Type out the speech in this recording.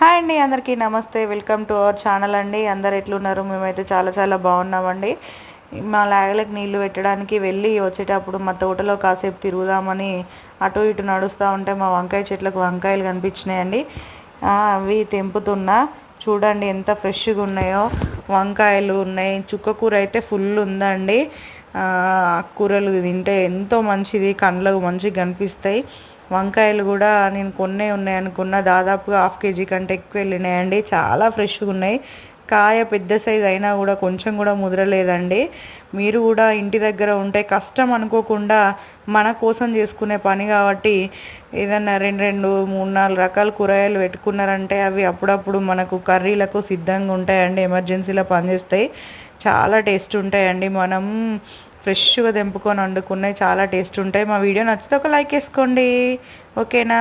Hi అండి అందరికీ నమస్తే. వెల్కమ్ టు అవర్ ఛానల్ అండి. అందరు ఎట్లున్నారు? మేమైతే చాలా చాలా బాగున్నామండి. మా లాగలకు నీళ్ళు పెట్టడానికి వెళ్ళి వచ్చేటప్పుడు మా తోటలో కాసేపు తిరుగుదామని అటు ఇటు నడుస్తూ ఉంటే మా వంకాయ చెట్లకు వంకాయలు కనిపించినాయండి. అవి తెంపుతున్నా. చూడండి ఎంత ఫ్రెష్గా ఉన్నాయో. వంకాయలు ఉన్నాయి. చుక్కకూర అయితే ఫుల్ ఉందండి. ఆకుకూరలు తింటే ఎంతో మంచిది కళ్ళకు మంచిగా కనిపిస్తాయి. వంకాయలు కూడా నేను కొన్నే ఉన్నాయి అనుకున్న దాదాపుగా హాఫ్ కేజీ కంటే ఎక్కువ వెళ్ళినాయండి. చాలా ఫ్రెష్గా ఉన్నాయి. కాయ పెద్ద సైజ్ అయినా కూడా కొంచెం కూడా ముదరలేదండి మీరు కూడా ఇంటి దగ్గర ఉంటే కష్టం అనుకోకుండా మన కోసం చేసుకునే పని కాబట్టి ఏదన్నా రెండు రెండు మూడు నాలుగు రకాల కూరగాయలు పెట్టుకున్నారంటే అవి అప్పుడప్పుడు మనకు కర్రీలకు సిద్ధంగా ఉంటాయండి ఎమర్జెన్సీలో పనిచేస్తాయి. చాలా టేస్ట్ ఉంటాయండి. మనం ఫ్రెష్గా తెంపుకొని వండుకున్నాయి చాలా టేస్ట్ ఉంటాయి. మా వీడియో నచ్చితే ఒక లైక్ వేసుకోండి. ఓకేనా?